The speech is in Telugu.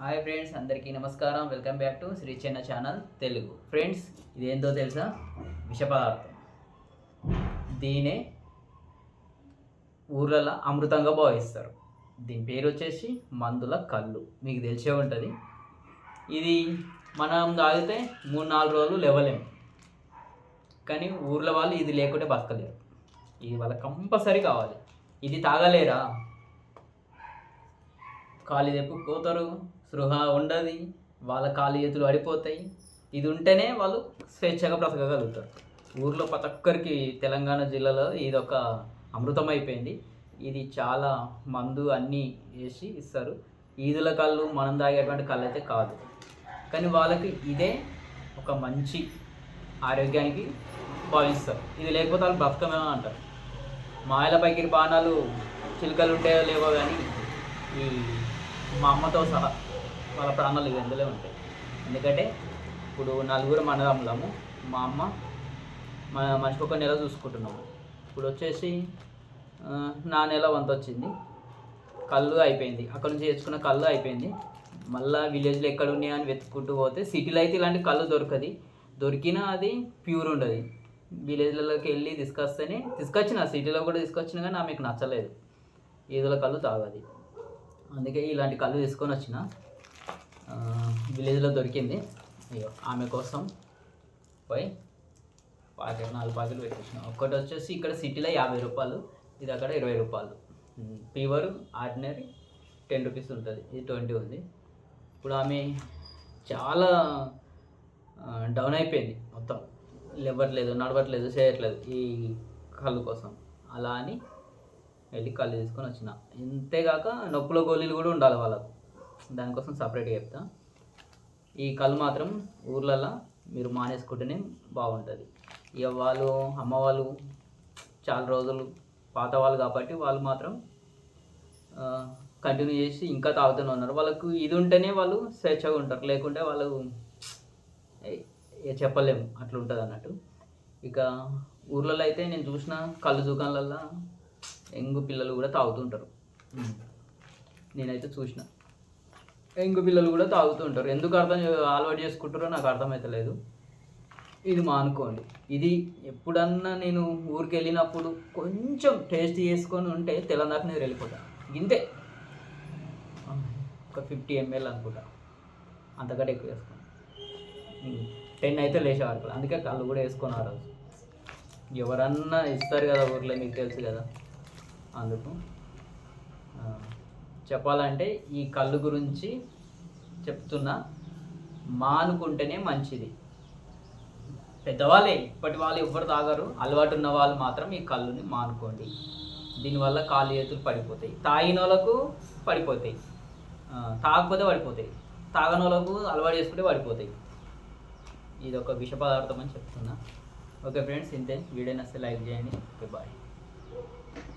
హాయ్ ఫ్రెండ్స్ అందరికీ నమస్కారం. వెల్కమ్ బ్యాక్ టు శ్రీ చిన్న ఛానల్ తెలుగు ఫ్రెండ్స్ ఇదేందో తెలుసా? విష పదార్థం. దీనే ఊర్లలో అమృతంగా భావిస్తారు. దీని పేరు వచ్చేసి మందుల కళ్ళు. మీకు తెలిసే ఉంటుంది. ఇది మనం తాగితే మూడు నాలుగు రోజులు లేవలేము కానీ ఊర్ల వాళ్ళు ఇది లేకుంటే బతకలేరు. ఇది వాళ్ళకి కంపల్సరీ కావాలి. ఇది తాగలేరా? కాలు తెప్పుకోతారు సృహ ఉండదు వాళ్ళ కాలు చేతులు అడిపోతాయి ఇది ఉంటేనే వాళ్ళు స్వేచ్ఛగా బ్రతకగలుగుతారు. ఊర్లో ప్రతి ఒక్కరికి తెలంగాణ జిల్లాలో ఇది ఒక అమృతం అయిపోయింది ఇది చాలా మందు అన్నీ వేసి ఇస్తారు. ఈదుల కళ్ళు మనం తాగేటువంటి కళ్ళు అయితే కాదు. కానీ వాళ్ళకి ఇదే ఒక మంచి ఆరోగ్యానికి భావిస్తారు. ఇది లేకపోతే వాళ్ళు బ్రతకమేమో అంటారు. మాయల పైకి బాణాలు చిలుకలు ఉంటాయో లేవో కానీ ఈ మా అమ్మతో సహా వాళ్ళ ప్రాణాలు ఇవి ఎందులో ఉంటాయి. ఎందుకంటే ఇప్పుడు నలుగురు మనదమ్ములము మా అమ్మ మన మనిషికి ఒక నెల చూసుకుంటున్నాము. ఇప్పుడు వచ్చేసి నా నెల వంత వచ్చింది. కళ్ళు అయిపోయింది. అక్కడ నుంచి తెచ్చుకున్న కళ్ళు అయిపోయింది. మళ్ళీ విలేజ్లో ఎక్కడ ఉన్నాయి అని వెతుక్కుంటూ పోతే సిటీలో అయితే ఇలాంటి కళ్ళు దొరకది. దొరికినా అది ప్యూర్ ఉండదు. విలేజ్లలోకి వెళ్ళి తీసుకొస్తేనే తీసుకొచ్చిన సిటీలో కూడా తీసుకొచ్చిన కానీ ఆమెకు నచ్చలేదు. ఈదుల కళ్ళు తాగది. అందుకే ఇలాంటి కళ్ళు తీసుకొని వచ్చిన. విలేజ్లో దొరికింది. అయ్యో ఆమె కోసం పోయి పాకెట్ నాలుగు పాకెట్లు పెట్టించిన ఒక్కటి వచ్చేసి ఇక్కడ సిటీలో యాభై రూపాయలు ఇది అక్కడ ఇరవై రూపాయలు. ఫీవర్ ఆర్డినరీ టెన్ రూపీస్ ఉంటుంది. ఇది ట్వంటీ ఉంది. ఇప్పుడు ఆమె చాలా డౌన్ అయిపోయింది మొత్తం. లేవట్లేదు నడవట్లేదు చేయట్లేదు ఈ కళ్ళు కోసం. అలా అని వెళ్ళి కళ్ళు తీసుకొని వచ్చిన. ఇంతేగాక నొప్పుల గోళీలు కూడా ఉండాలి వాళ్ళకు. దానికోసం సపరేట్గా చెప్తా. ఈ కళ్ళు మాత్రం ఊర్లలో మీరు మానేసుకుంటేనే బాగుంటుంది. ఇక వాళ్ళు అమ్మ వాళ్ళు చాలా రోజులు పాత వాళ్ళు కాబట్టి వాళ్ళు మాత్రం కంటిన్యూ చేసి ఇంకా తాగుతూనే ఉన్నారు. వాళ్ళకు ఇది ఉంటేనే వాళ్ళు స్వేచ్ఛగా ఉంటారు. లేకుంటే వాళ్ళు చెప్పలేము. అట్లా ఉంటుంది అన్నట్టు. ఇక ఊర్లలో అయితే నేను చూసిన కళ్ళు దుకాణాలల్లో ఎంగు పిల్లలు కూడా తాగుతుంటారు. నేనైతే చూసిన. ఇంకో పిల్లలు కూడా తాగుతుంటారు ఎందుకు అర్థం అలవాటు చేసుకుంటారో నాకు అర్థమవుతలేదు ఇది మానుకోండి ఇది ఎప్పుడన్నా నేను ఊరికి వెళ్ళినప్పుడు కొంచెం టేస్ట్ చేసుకొని ఉంటే తెలంగాణ నేను వెళ్ళిపోతా. ఇంతే. ఒక ఫిఫ్టీ ఎంఎల్ అనుకుంటా. అంతకంటే ఎక్కువ వేసుకోను. టెన్ అయితే లేచేవారు అందుకే కళ్ళు కూడా వేసుకొని ఆ రోజు. ఎవరన్నా ఇస్తారు కదా ఊర్లో మీకు తెలుసు కదా. అందుకు చెప్పాలంటే ఈ కళ్ళు గురించి చెప్తున్నా మానుకుంటేనే మంచిది. పెద్దవాళ్ళే ఇప్పటి వాళ్ళు ఎవ్వరు తాగరు. అలవాటు ఉన్న వాళ్ళు మాత్రం ఈ కళ్ళుని మానుకోండి. దీనివల్ల కాలు చేతులు పడిపోతాయి. తాగిన వాళ్ళకు పడిపోతాయి తాగకపోతే పడిపోతాయి. తాగని వాళ్ళకు అలవాటు చేసుకుంటే పడిపోతాయి. ఇది ఒక విష పదార్థం అని చెప్తున్నా. ఓకే ఫ్రెండ్స్ ఇంతే. వీడియో నచ్చితే లైక్ చేయండి. Okay bye.